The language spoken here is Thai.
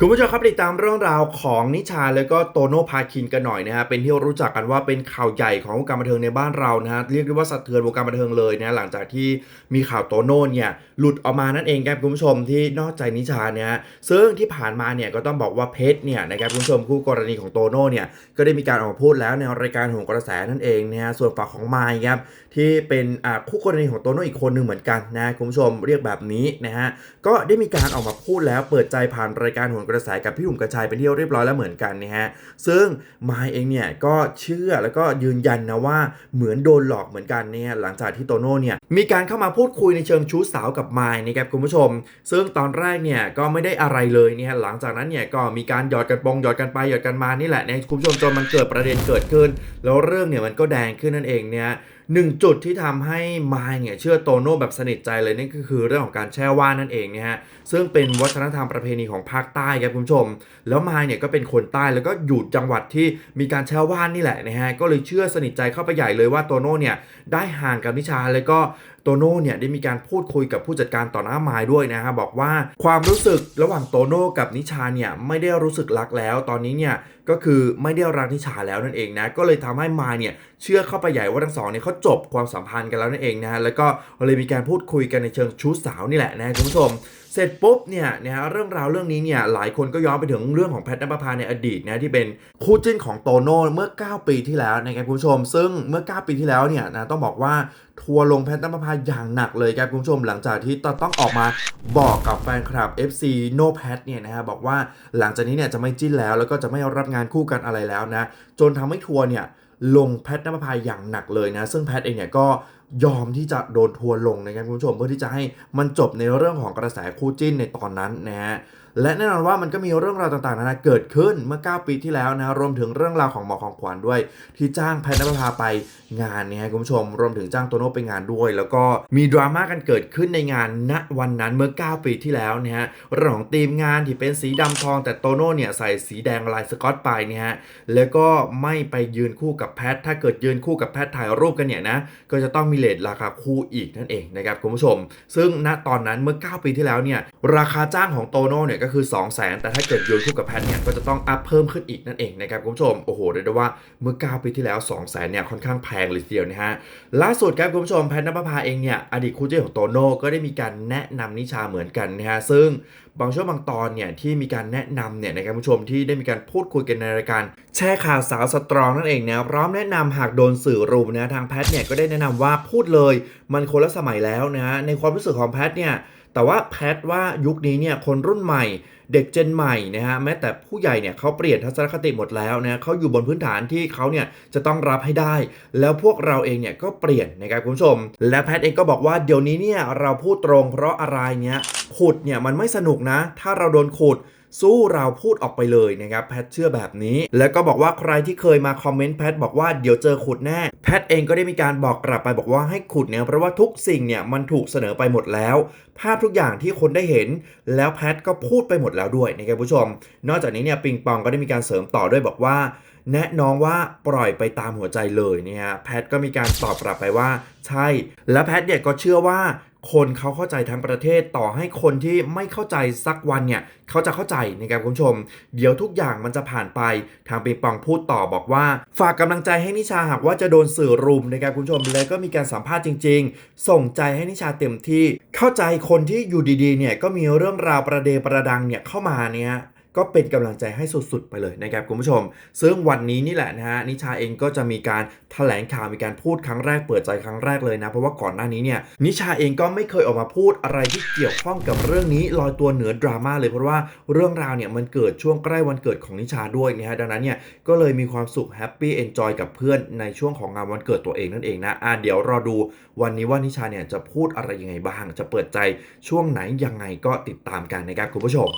คุณผู้ชมครับติดตามเรื่องราวของนิชาแล้วก็โตโน่พาคินกันหน่อยนะฮะเป็นที่รู้จักกันว่าเป็นข่าวใหญ่ของวงการบันเทิงในบ้านเรานะฮะเรียกได้ว่าสะเทือนวงการบันเทิงเลยนะหลังจากที่มีข่าวโตโน่เนี่ยหลุดออกมานั่นเองครับคุณผู้ชมที่นอกใจนิชาเนี่ยซึ่งที่ผ่านมาเนี่ยก็ต้องบอกว่าเพชรเนี่ยนะครับคุณผู้ชมคู่กรณีของโตโน่เนี่ยก็ได้มีการออกมาพูดแล้วในรายการหนกระแสนั่นเองนะฮะส่วนฝั่งของไมค์ครับที่เป็นคู่กรณีของโตโน่อีกคนหนึ่งเหมือนกันนะคุณผู้ชมเรียกแบบนี้นะฮะก็ได้มีการออกมาพูดแล้วเปิดใจผ่านรายการหนกระแสกับพี่หนุ่มกระชายเป็นที่เรียบร้อยแล้วเหมือนกันนะฮะซึ่งมายเองเนี่ยก็เชื่อแล้วก็ยืนยันนะว่าเหมือนโดนหลอกเหมือนกันเนี่ยหลังจากที่โตโน่เนี่ยมีการเข้ามาพูดคุยในเชิงชู้สาวกับมายนะครับคุณผู้ชม ซึ่งตอนแรกเนี่ยก็ไม่ได้อะไรเลยเนี่ยหลังจากนั้นเนี่ยก็มีการหยอดกันปองหยอดกันไปหยอดกันมานี่แหละนะคุณผู้ชมจนมันเกิดประเด็นเกิดขึ้น แล้วเรื่องเนี่ยมันก็แดงขึ้นนั่นเองเนี่ย หนึ่งจุดที่ทำให้มายเนี่ยเชื่อโตโน่แบบสนิทใจเลยนั่นก็คือเรื่องของการแช่ว่านนั่นเองเนี่ยฮะซึ่งเป็นวัฒนธรรมประเพณีของภาคใต้ครับคุณผู้ชม แล้วมายเนี่ยก็เป็นคนใต้แล้วก็อยู่จังหวัดที่มีการแช่ว่านนี่แหละนะฮะก็เลยเชื่อสนิทใจเข้าไปใหญ่เลยว่าโตโน่เนี่ยได้ห่างกับนิชาแล้วก็โตโน่เนี่ยได้มีการพูดคุยกับผู้จัดการต่อหน้ามายด้วยนะฮะบอกว่าความรู้สึกระหว่างโตโน่กับนิชาเนี่ยไม่ได้รู้สึกรักแล้ว ตอนนี้เนี่ยก็คือไม่ได้รักนิชาแล้วนั่นเองนะก็เลยทำให้มายเนี่ยเชื่อเข้าไปใหญ่ว่าทั้งสองเนี่ยเขาจบความสัมพันธ์กันแล้วนั่นเองนะฮะแล้วก็เลยมีการพูดคุยกันในเชิงชู้สาวนี่แหละนะคุณผู้ชมเสร็จปุ๊บเนี่ยนะฮะเรื่องราวเรื่องนี้เนี่ยหลายคนก็ย้อนไปถึงเรื่องของแพทย์นภพาในอดีตนะที่เป็นคู่จิ้นของโตโน่เมื่อ 9 ปีที่แล้วนะครับคุณผู้ชม ซึ่งเมื่อ 9 ปีที่แล้วเนี่ยนะต้องบอกว่าทัวร์ลงแพทย์นภพาอย่างหนักเลยครับคุณผู้ชม หลังจากที่ต้องออกมาบอกกับแฟนคลับ FC No Pat เนี่ยนะฮะบอกว่าหลังจากนี้เนี่ยจะไม่จิ้นแล้วแล้วก็จะไม่รับงานคู่กันอะไรแล้วนะจนทำให้ทัวร์เนี่ย ลงแพทนภพาอย่างหนักเลยนะ ซึ่งแพทเองเนี่ยก็ ยอมที่จะโดนทัวร์ลงนะครับคุณผู้ชมเพื่อที่จะให้มันจบในเรื่องของกระแสคู่จิ้นในตอนนั้นนะฮะและแน่นอนว่ามันก็มีเรื่องราวต่างๆนานาเกิดขึ้นเมื่อ 9 ปีที่แล้วนะรวมถึงเรื่องราวของหมอของขวัญด้วย ที่จ้างแพทย์นภพาไปงานเนี่ยคุณผู้ชม รวมถึงจ้างโตโน่ไปงานด้วย แล้วก็มีดราม่ากันเกิดขึ้นในงานณวันนั้นเมื่อ 9 ปีที่แล้วนะฮะเรื่องของธีมงานที่เป็นสีดำทอง แต่โตโน่เนี่ยใส่สีแดงลายสกอตไปเนี่ยฮะแล้วก็ไม่ไปยืนคู่กับแพทถ้าเกิดยืนคู่กับแพทถ่ายรูปกันเนี่ยนะก็จะต้องมีเลทราคาคู่อีกนั่นเองนะครับคุณผู้ชม ซึ่งณตอนนั้นเมื่อ 9 ปีที่แล้วเนี่ยราคาจ้างของโตโน่เนี่ยก็คือ 2 0 0 0 0 0แต่ถ้าเกิดโยนคู่กับแพทเนี่ยก็จะต้องอัพเพิ่มขึ้นอีกนั่นเองนะครับคุณผู้ชมโอ้โหเรียกได้ว่าเมื่อ 9 ปีที่แล้ว 2 0 0 0 0 0เนี่ยค่อนข้างแพงเลยทีเดียวนะฮะล่าสุดครับคุณผู้ชมแพทนภพาเองเนี่ยอดีตคู่จิ้นของโตโน่ก็ได้มีการแนะนำนิชาเหมือนกันนะฮะซึ่งบางช่วงบางตอนเนี่ยที่มีการแนะนำเนี่ยนะครับคุณผู้ชมที่ได้มีการพูดคุยกันในรายการ แช่ข่าวสาวสตรองนั่นเองนะพร้อมแนะนำหากโดนสื่อรุมนะทางแพทเนี่ยก็ได้แนะนำว่าพูดเลย มันคนละสมัยแล้วนะฮะในความรู้สึกของแพทเนี่ยแต่ว่าแพทว่ายุคนี้เนี่ยคนรุ่นใหม่ เด็กเจนใหม่นะฮะแม้แต่ผู้ใหญ่เนี่ยเขาเปลี่ยนทัศนคติหมดแล้วนะเขาอยู่บนพื้นฐานที่เขาเนี่ยจะต้องรับให้ได้ แล้วพวกเราเองเนี่ยก็เปลี่ยนนะครับคุณผู้ชม และแพทเองก็บอกว่าเดี๋ยวนี้เนี่ยเราพูดตรงเพราะอะไรเนี่ยขุดเนี่ยมันไม่สนุกนะ ถ้าเราโดนขุด สู้เราพูดออกไปเลยนะครับแพทเชื่อแบบนี้ แล้วก็บอกว่าใครที่เคยมาคอมเมนต์แพทบอกว่าเดี๋ยวเจอขุดแน่ แพทเองก็ได้มีการบอกกลับไปบอกว่าให้ขุดเนี่ยเพราะว่าทุกสิ่งเนี่ยมันถูกเสนอไปหมดแล้ว ภาพทุกอย่างที่คนได้เห็น แล้วแพทก็พูดไปหมดแล้วด้วยนะครับผู้ชม นอกจากนี้เนี่ยปิงปองก็ได้มีการเสริมต่อด้วยบอกว่า แนะน้องว่าปล่อยไปตามหัวใจเลยเนี่ยแพทก็มีการตอบกลับไปว่า ใช่ และแพทเนี่ยก็เชื่อว่า คนเขาเข้าใจทั้งประเทศต่อให้คนที่ไม่เข้าใจสักวันเนี่ยเขาจะเข้าใจนะครับคุณผู้ชม เดี๋ยวทุกอย่างมันจะผ่านไปทางปิงปองพูดต่อบอกว่า ฝากกำลังใจให้นิชาหากว่าจะโดนสื่อรุมนะครับคุณผู้ชมแล้วก็มีการสัมภาษณ์จริง ๆ ส่งใจให้นิชาเต็มที่ เข้าใจคนที่อยู่ดีๆเนี่ยก็มีเรื่องราวประเดประดังเนี่ยเข้ามาเนี่ย ก็เป็นกำลังใจให้สุดๆไปเลยนะครับคุณผู้ชม ซึ่งวันนี้นี่แหละนะฮะนิชาเองก็จะมีการแถลงข่าวมีการพูดครั้งแรกเปิดใจครั้งแรกเลยนะเพราะว่าก่อนหน้านี้เนี่ยนิชาเองก็ไม่เคยออกมาพูดอะไรที่เกี่ยวข้องกับเรื่องนี้ลอยตัวเหนือดราม่าเลยเพราะว่าเรื่องราวเนี่ยมันเกิดช่วงใกล้วันเกิดของนิชาด้วยนะฮะดังนั้นเนี่ยก็เลยมีความสุขแฮปปี้เอนจอยกับเพื่อนในช่วงของงานวันเกิดตัวเองนั่นเองนะอะเดี๋ยวรอดูวันนี้ว่านิชาเนี่ยจะพูดอะไรยังไงบ้าง จะเปิดใจช่วงไหนยังไงก็ติดตามกันนะครับคุณผู้ชม